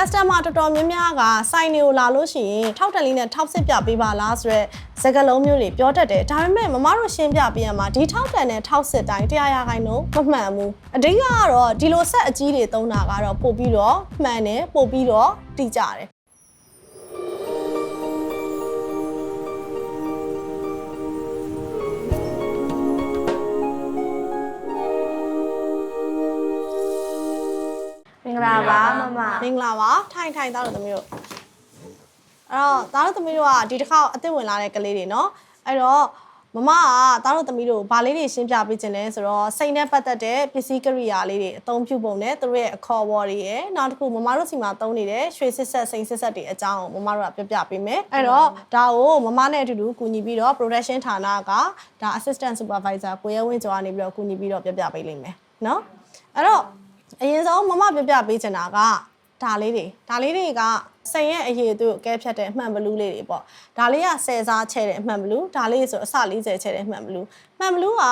customer တော်တော်များများက site တွေကိုလာလို့ရှိရင်ထောက်တန်လေးနဲ့ထောက်စစ်ပြပေးပါလားဆိုတော့စကားလုံးမျိုးတွေပြောတတ်တယ်ဒါပေမဲ့မမတို့ရှင်းပြပေးရမှာဒီထောက်တန်နဲ့ထောက်စစ်တိုင်းတရားရခိုင်တော့မမှန်ဘူးအဓိကကတော့ဒီလိုဆက်အကြီးတွေသုံးတာကတော့ပို့ပြီးတော့မှန်တယ်ပို့ပြီးတော့တိကျတယ် ပါမမမင်္ဂလာပါထိုင်ထိုင်သားတို့သမီးတို့အဲ့တော့သားတို့သမီးတို့ကဒီတစ်ခါအသက်ဝင်လာတဲ့ကလေးတွေနော်အဲ့တော့မမကသားတို့သမီးတို့ဘာလေးတွေရှင်းပြပေးခြင်းလဲဆိုတော့စိတ်နဲ့ပတ်သက်တဲ့ပစ္စည်းကရိယာလေးတွေအသုံးပြုပုံနဲ့သူတို့ရဲ့အခေါ်အဝေါ်တွေရယ်နောက်တစ်ခုမမတို့စီမှာသုံးနေတဲ့ရွှေစစ်ဆက်စိန်စစ်ဆက်တွေအကြောင်းကိုမမတို့ကပြောပြပေးမယ်အဲ့တော့ဒါကိုမမနဲ့အတူတူကူညီပြီးတော့ production ဌာနကဒါ assistant supervisor ကိုရဲဝင်းကျော်ကနေပြီးတော့ကူညီပြီးတော့ပြောပြပေးလိမ့်မယ်နော်အဲ့တော့ အရင်ဆုံးမမပြပြပေးချင်တာကဒါလေးတွေဒါလေးတွေကစိန်ရဲ့အရေးသူ့ကိုကဲဖြတ်တဲ့အမှန်ဘလူးလေးတွေပေါ့ဒါလေးက10စားချဲ့တဲ့အမှန်ဘလူးဒါလေးဆိုအစ40ချဲ့တဲ့အမှန်ဘလူးမှန်ဘလူးက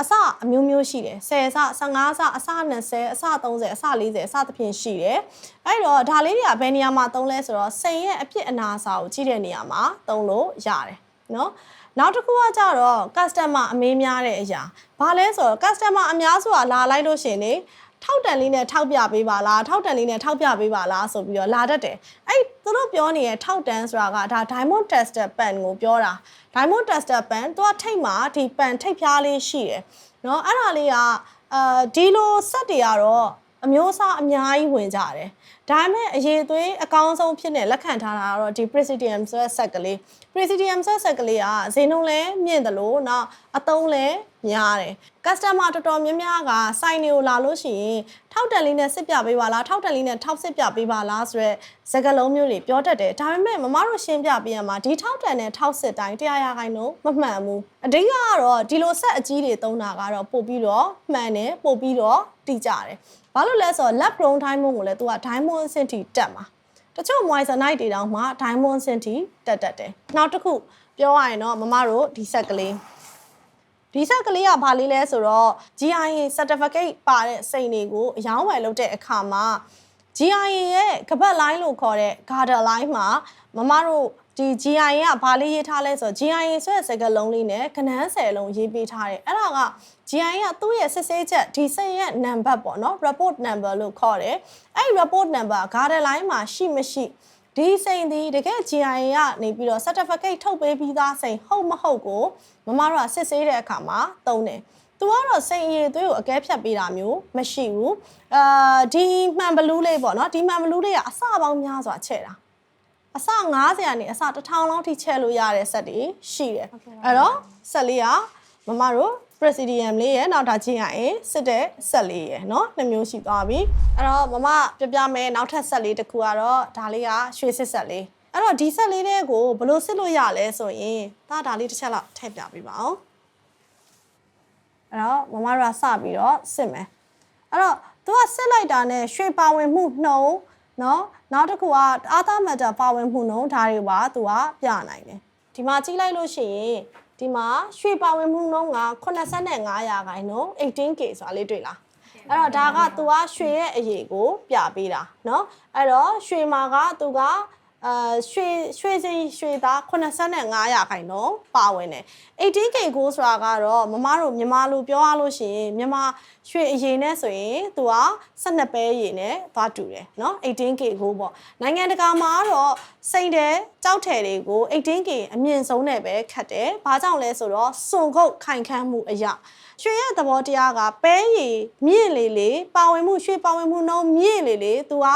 အစအမျိုးမျိုးရှိတယ်10စား15စားအစ20အစ30အစ40အစသဖြင့်ရှိတယ်အဲ့တော့ဒါလေးတွေကဘယ်နေရာမှာသုံးလဲဆိုတော့စိန်ရဲ့အဖြစ်အနာစာကိုကြည့်တဲ့နေရာမှာသုံးလို့ရတယ်နော်နောက်တစ်ခုကကြတော့ customer အမေးများတဲ့အရာဘာလဲဆိုတော့ customer အများစုကလာလိုက်လို့ရှရင်နေထောက်တန်လေးနဲ့ထောက်ပြပေးပါလားထောက်တန်လေးနဲ့ထောက်ပြပေးပါလားဆိုပြီးတော့လာတတ်တယ်အဲ့သူတို့ပြောနေတဲ့ထောက်တန်ဆိုတာကဒါ diamond tester pen ကိုပြောတာ diamond tester pen သူကထိတ်မှာဒီ pen ထိတ်ဖျားလေးရှိတယ်เนาะအဲ့ဒါလေးကအာဒီလိုဆက်တွေကတော့ အမျိုးအစားအများကြီးဝင်ကြတယ်ဒါပေမဲ့အရေးသွေးအကောင်းဆုံးဖြစ်နေလက်ခံထားတာကတော့ဒီ presidium ဆိုတဲ့ဆက်ကလေး presidium ဆိုတဲ့ဆက်ကလေးကဈေးနှုန်းလည်းမြင့်တယ်လို့နောက်အသုံးလည်းများတယ် customer တော်တော်များများက site တွေကိုလာလို့ရှိရင်ထောက်တန်လေးနဲ့စစ်ပြပေးပါလားထောက်တန်လေးနဲ့ထောက်စစ်ပြပေးပါလားဆိုတော့စကားလုံးမျိုးတွေပြောတတ်တယ်ဒါပေမဲ့မမတို့ရှင်းပြပေးရမှာဒီထောက်တန်နဲ့ထောက်စစ်တိုင်းတရားရခိုင်တော့မမှန်ဘူးအဓိကကတော့ဒီလိုဆက်အကြီးတွေသုံးတာကတော့ပို့ပြီးတော့မှန်တယ်ပို့ပြီးတော့ တိကျတယ်ဘာလို့လဲဆိုတော့ lab grown diamond ကိုလည်း तू က diamond အဆင့်ထိတက်မှာတချို့ moissanite တွေတောင်မှ diamond ဆင့်ထိတက်တက်တယ်။နောက်တစ်ခုပြောရရင်တော့မမတို့ဒီဆက်ကလေးဒီဆက်ကလေးကဘာလေးလဲဆိုတော့ GIA certificate ပါတဲ့စိန်တွေကိုအယောင်းဝယ်လုပ်တဲ့အခါမှာ GIA ရဲ့ကပတ် line လို့ခေါ်တဲ့ garter line မှာမမတို့ဒီ GIA ကဘာလေးရေးထားလဲဆိုတော့ GIA ဆိုတဲ့စကားလုံးလေးနဲ့ခဏန်းဆယ်လုံးရေးပေးထားတယ်အဲ့ဒါက GIA ကသူ့ရဲ့စစ်ဆေးချက်ဒီစိတ်ရဲ့ number ပေါ့နော် report number လို့ခေါ်တယ်အဲ့ report number garter line မှာရှိမရှိဒီစိန်ဒီတကယ် GIA ကနေပြီးတော့ certificate ထုတ်ပေးပြီးသားစိန်ဟုတ်မဟုတ်ကိုမမတို့ကစစ်ဆေးတဲ့အခါမှာသုံးတယ်။ तू ကတော့စိန်ရည်သွေးကိုအကဲဖြတ်ပေးတာမျိုးမရှိဘူး။အာဒီမှန်ဘလူးလေးပေါ့နော်ဒီမှန်ဘလူးလေးကအစပေါင်းများစွာချဲ့တာ။အစ90ရာနေအစ1000လောက်ထိချဲ့လို့ရတဲ့ဆက်တွေရှိတယ်။အဲ့တော့ဆက်လေးကမမတို့ presidium လေးရဲ့နောက်ဒါချင်းရရင်စစ်တဲ့ဆက်လေးရဲ့เนาะနှစ်မျိုးရှိသွားပြီအဲ့တော့မမပြပြမယ်နောက်ထပ်ဆက်လေးတစ်ခုကတော့ဒါလေးကရွှေစစ်ဆက်လေးအဲ့တော့ဒီဆက်လေးတွေကိုဘယ်လိုစစ်လို့ရလဲဆိုရင်ဒါဒါလေးတစ်ချက်လောက်ထည့်ပြပေးပါအောင်အဲ့တော့မမတို့ကစပြီးတော့စစ်မယ်အဲ့တော့သူကစစ်လိုက်တာနဲ့ရွှေပါဝင်မှုနှုံเนาะနောက်တစ်ခုကအာသာမက်တာပါဝင်မှုနှုံဒါတွေပါသူကပြနိုင်တယ်ဒီမှာကြည့်လိုက်လို့ရှိရင် ဒီမှာရွှေပါဝင်မှုနှုန်းက85ရာခိုင်နှုန်း 18K ဆိုတာလေးတွေ့လားအဲ့တော့ဒါက तू ကရွှေရဲ့အရေးကိုပြပေးတာเนาะအဲ့တော့ရွှေမှာက तू က အာရွှေရွှေစိရွှေသား85ရာခိုင်နှုန်းပါဝင်တယ် 18K ကိုဆိုတာကတော့မမတို့မြန်မာလိုပြောရလို့ရှိရင်မြန်မာရွှေအရင်နဲ့ဆိုရင် तू က12ပဲရည်နဲ့သွားတူတယ်เนาะ 18K ကိုပေါ့နိုင်ငံတကာမှာတော့စိတ်တဲ့ကြောက်ထည်တွေကို 18K အမြင့်ဆုံးနဲ့ပဲခတ်တယ်ဘာကြောင့်လဲဆိုတော့စွန်ခုတ်ခိုင်ခန့်မှုအရာရွှေရဲ့သဘောတရားကပဲရည်မြင့်လေလေပါဝင်မှုရွှေပါဝင်မှုနှုန်းမြင့်လေလေ तू က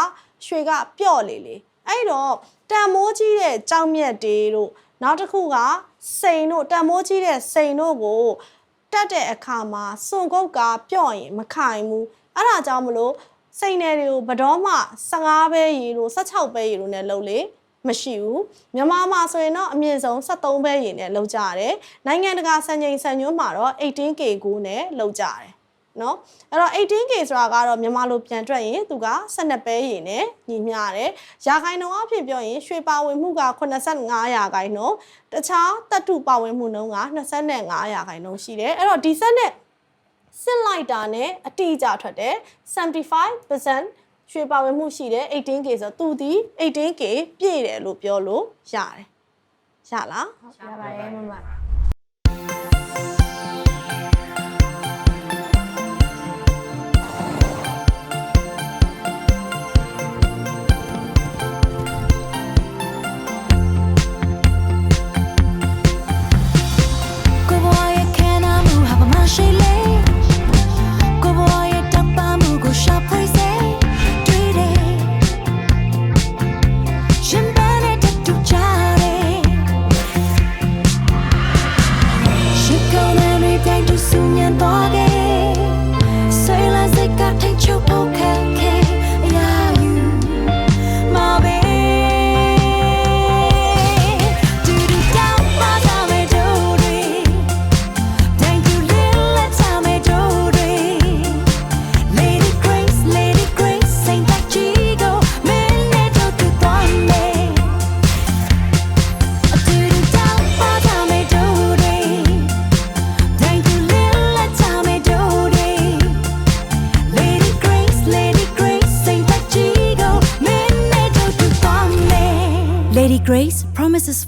ရွှေကပျော့လေလေအဲ့တော့ တန်မိုးကြီးတဲ့ကြောင်မြက်တွေတို့နောက်တစ်ခုကစိန်တို့တန်မိုးကြီးတဲ့စိန်တို့ကိုတက်တဲ့အခါမှာစွန်ကုတ်ကပျော့ရင်မခိုင်ဘူးအဲ့ဒါကြောင့်မလို့စိန်နယ်တွေကိုဘတော်မှ15ပဲရေလို့16ပဲရေလို့ ਨੇ လုပ်လေမရှိဘူးမြန်မာမှာဆိုရင်တော့အမြင့်ဆုံး73ပဲရေနဲ့လောက်ကြရတယ်နိုင်ငံတကာစံချိန်စံညွှန်းမှာတော့ 18K ကိုနဲ့လောက်ကြရတယ် နော်အဲ့တော့ 18K ဆိုတာကတော့မြန်မာလိုပြန်တွက်ရင်သူက12ပဲရည်နဲ့ညီမျှတယ်ရာခိုင်နှုန်းအဖြစ်ပြောရင်ရွှေပါဝင်မှုက85ရာခိုင်နှုန်းတခြားတပ်တုပါဝင်မှုနှုန်းက25ရာခိုင်နှုန်းရှိတယ်အဲ့တော့ဒီဆက်နဲ့စစ်လိုက်တာနဲ့အတိအကျထွက်တယ်75%ရွှေပါဝင်မှုရှိတယ် 18K ဆိုတော့သူဒီ 18K ပြည့်တယ်လို့ပြောလို့ရတယ်ရလားရပါတယ်မမ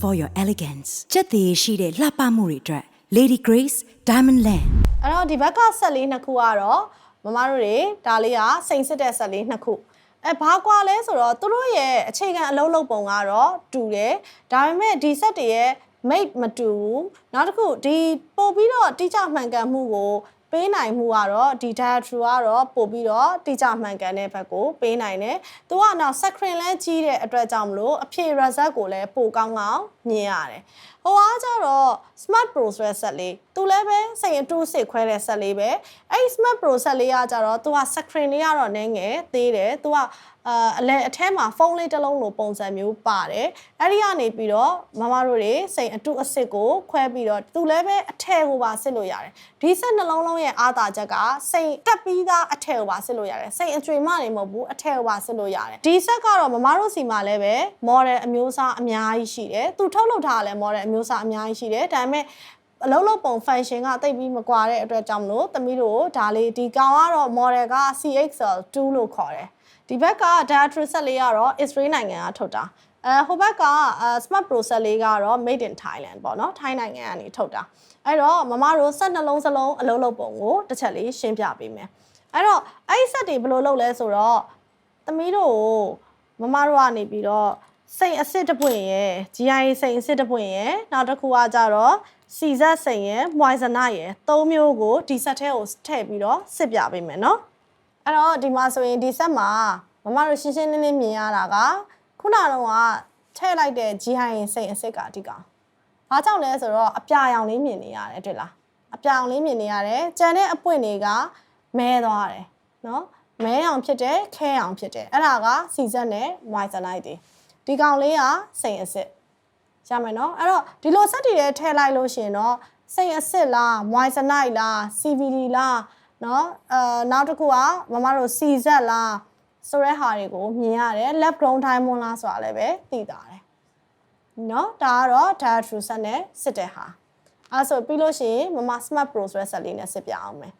for your elegance. ချက်သေးရှိတဲ့လှပမှုတွေအတွက် Lady Grace Diamond Land အဲ့တော့ဒီဘက်ကဆက်လေးနှစ်ခုကတော့မမတို့တွေဒါလေးကစိန်စစ်တဲ့ဆက်လေးနှစ်ခုအဲဘာကွာလဲဆိုတော့သူတို့ရဲ့အခြေခံအလုံးလုံးပုံကတော့တူတယ်ဒါပေမဲ့ဒီဆက်တွေရဲ့ mate မတူဘူးနောက်တစ်ခုဒီပို့ပြီးတော့တိကျမှန်ကန်မှုကို ပေးနိုင်မှုကတော့ဒီ dietary ကတော့ပို့ပြီးတော့တိကျမှန်ကန်တဲ့ဘက်ကိုပေးနိုင်တယ်။သူကနောက် screen လဲကြီးတဲ့အတွက်ကြောင့်မလို့အဖြေ result ကိုလည်းပိုကောင်းကောင်းမြင်ရတယ်။ဟိုအားကြတော့ Smart Pro ဆိုတဲ့ဆက်လေးသူလည်းပဲစိတ်အတူစစ်ခွဲတဲ့ဆက်လေးပဲ။အဲ့ဒီ Smart Pro ဆက်လေးကကြတော့သူက screen လေးကတော့နည်းငယ်သေးတယ်။သူကအာအလဲအထဲမှာဖုန်းလေးတစ်လုံးလိုပုံစံမျိုးပါတယ်အဲ့ဒီကနေပြီးတော့မမတို့တွေစိန်အတုအစ်စ်ကိုခွဲပြီးတော့သူလည်းပဲအထည်ကိုပါစစ်လို့ရတယ်ဒီဆက်နှလုံးလုံးရဲ့အားသာချက်ကစိန်တက်ပြီးသားအထည်ကိုပါစစ်လို့ရတယ်စိန်အကျွေမနေမဟုတ်ဘူးအထည်ကိုပါစစ်လို့ရတယ်ဒီဆက်ကတော့မမတို့စီမှာလည်းပဲ model အမျိုးအစားအများကြီးရှိတယ်သူထုတ်လုပ်ထားတာလည်း model အမျိုးအစားအများကြီးရှိတယ်ဒါပေမဲ့အလုံးလုံးပုံ function ကတိတ်ပြီးမကွာတဲ့အတွက်ကြောင့်မလို့သမီးတို့ဒါလေးဒီကောင်ကတော့ model က CXL2 လို့ခေါ်တယ်ဒီဘက်က dietary set လေးကတော့ Israel နိုင်ငံကထုတ်တာအဲဟိုဘက်ကအဲ smart pro set လေးကတော့ made in Thailand ပေါ့နော်ထိုင်းနိုင်ငံကနေထုတ်တာအဲ့တော့မမတို့ဆက်နှလုံးစလုံးအလုံးလုံးပုံကိုတစ်ချက်လေးရှင်းပြပေးမယ်အဲ့တော့အဲ့ဒီ set တွေဘယ်လိုလုပ်လဲဆိုတော့သမီးတို့ကိုမမတို့ကနေပြီးတော့ စိတ်အစ်စ်တစ်ပွင့်ရယ် GI စိတ်အစ်စ်တစ်ပွင့်ရယ်နောက်တစ်ခုကကြတော့စီဇက်စိတ်ရယ်မွိုင်ဇနာရယ်သုံးမျိုးကိုဒီ set ထဲကိုထည့်ပြီးတော့စစ်ပြပေးမယ်နော်အဲ့တော့ဒီမှာဆိုရင်ဒီဆက်မှာမမတို့ရှင်းရှင်းလင်းလင်းမြင်ရတာကခုနကတော့ကထည့်လိုက်တဲ့ GI စိတ်အစ်စ်ကအဓိက။ဘာကြောင့်လဲဆိုတော့အပြာရောင်လေးမြင်နေရတယ်တွေ့လား။အပြာရောင်လေးမြင်နေရတယ်။ကြံတဲ့အပွင့်တွေကမဲသွားတယ်နော်။မဲရောင်ဖြစ်တယ်ခဲရောင်ဖြစ်တယ်။အဲ့ဒါကစီဇက်နဲ့ moissanite တွေ။ ဒီကောင်လေးကစိတ်အစ်စ်ရမယ်နော်။အဲ့တော့ဒီလိုဆက်တည်တဲ့ထည့်လိုက်လို့ရှိရင်တော့စိတ်အစ်စ်လား moissanite လား CVD လားနော်အဲနောက်တစ်ခုကမမတို့ CZ လားဆိုတဲ့ဟာတွေကိုမြင်ရတယ် left ground diamond လားဆိုတာလည်းပဲသိတာတယ်နော်ဒါကတော့ dietary set နဲ့စစ်တဲ့ဟာအဲဆိုပြီးလို့ရှိရင်မမ smart pro ဆိုတဲ့ set လေးနဲ့စစ်ပြအောင်မယ်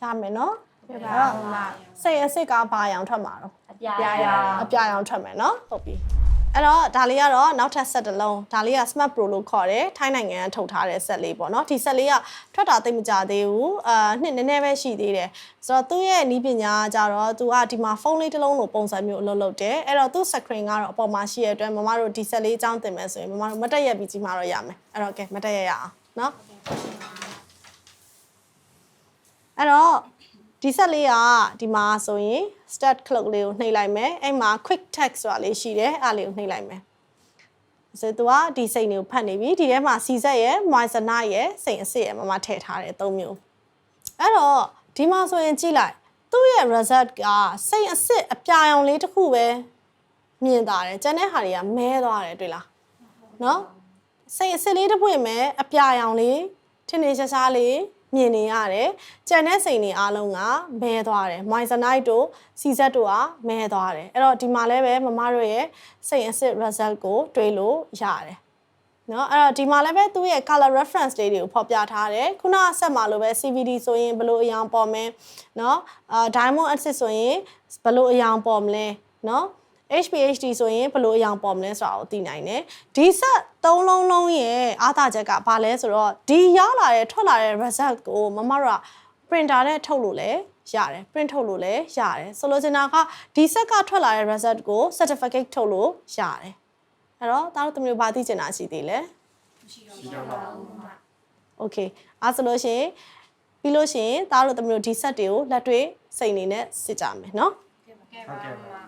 ရမယ်နော်ပြပါမမစိတ်အစ်စ်ကဘာရောင်ထွက်မှာတော့အပြာရောင်အပြာရောင်ထွက်မယ်နော်ဟုတ်ပြီ အဲ့တော့ဒါလေးကတော့နောက်ထပ် set တစ်လုံးဒါလေးက Smart Pro လို့ခေါ်တယ်ထိုင်းနိုင်ငံကထုတ်ထားတဲ့ set လေးပေါ့နော်ဒီ set လေးကထွက်တာသိပ်မကြသေးဘူးအာနှစ်နည်းနည်းပဲရှိသေးတယ်ဆိုတော့သူ့ရဲ့နီးပညာကကြတော့သူကဒီမှာဖုန်းလေးတစ်လုံးလိုပုံစံမျိုးအလုပ်လုပ်တယ်အဲ့တော့သူ့ screen ကတော့အပေါ်မှာရှိရတဲ့အတွက်မမတို့ဒီ set လေးအကြောင်းသင်မယ်ဆိုရင်မမတို့မတက်ရက်ပြီးကြီးမှတော့ရမယ်အဲ့တော့ကဲမတက်ရက်ရအောင်နော်အဲ့တော့ ဒီဆက်လေးကဒီမှာဆိုရင် start clock လေးကိုနှိပ်လိုက်မယ်အဲ့မှာ quick text ဆိုတာလေးရှိတယ်အဲ့လေးကိုနှိပ်လိုက်မယ်ဆိုတော့သူကဒီစိတ်တွေကိုဖတ်နေပြီဒီထဲမှာစီဆက်ရယ် moissanite ရယ်စိတ်အစစ်ရယ်မမထည့်ထားတယ်သုံးမျိုးအဲ့တော့ဒီမှာဆိုရင်ကြည့်လိုက်သူ့ရဲ့ result ကစိတ်အစစ်အပြာရောင်လေးတစ်ခုပဲမြင်တာတယ်ကျန်တဲ့ဟာတွေကမဲသွားတယ်တွေ့လားနော်စိတ်အစစ်လေးတစ်ပွင့်မဲအပြာရောင်လေးထင်းနေရှားရှားလေး မြင်နေရတယ်။ကြံတဲ့စိန်တွေအားလုံးကမဲသွားတယ်။ moissanite တို့စီဇက်တို့ကမဲသွားတယ်။အဲ့တော့ဒီမှာလည်းပဲမမတို့ရဲ့စိန်အစစ် result ကိုတွေးလို့ရတယ်။နော်အဲ့တော့ဒီမှာလည်းပဲသူ့ရဲ့ color reference လေးတွေကိုဖော်ပြထားတယ်ခုနကဆက်မှာလိုပဲ CVD ဆိုရင်ဘယ်လိုအရောင်ပေါ်မယ်เนาะအာ diamond axis ဆိုရင် ဘယ်လိုအယောင်ပေါ်မလဲเนาะ HPHD ဆိုရင်ဘယ်လိုအယောင်ပေါ်မလဲဆိုတာကိုသိနိုင်တယ်ဒီဆက်သုံးလုံးလုံးရဲ့အားသာချက်ကဘာလဲဆိုတော့ဒီရောက်လာတဲ့ထွက်လာတဲ့ result ကိုမမတို့က printer နဲ့ထုတ်လို့လည်းရတယ် print ထုတ်လို့လည်းရတယ်ဆိုလိုချင်တာကဒီဆက်ကထွက်လာတဲ့ result ကို certificate ထုတ်လို့ရတယ်အဲ့တော့ဒါတို့တမျိုးဘာသိချင်တာရှိသေးလဲ โอเคအားဆိုလို့ရှရင်ပြီးလို့ရှရင်သားတို့တမျိုးဒီဆက်တွေကိုလက်တွေ့စိတ်အနေနဲ့စစ်ကြမယ်เนาะ ဟုတ်ကဲ့ပါ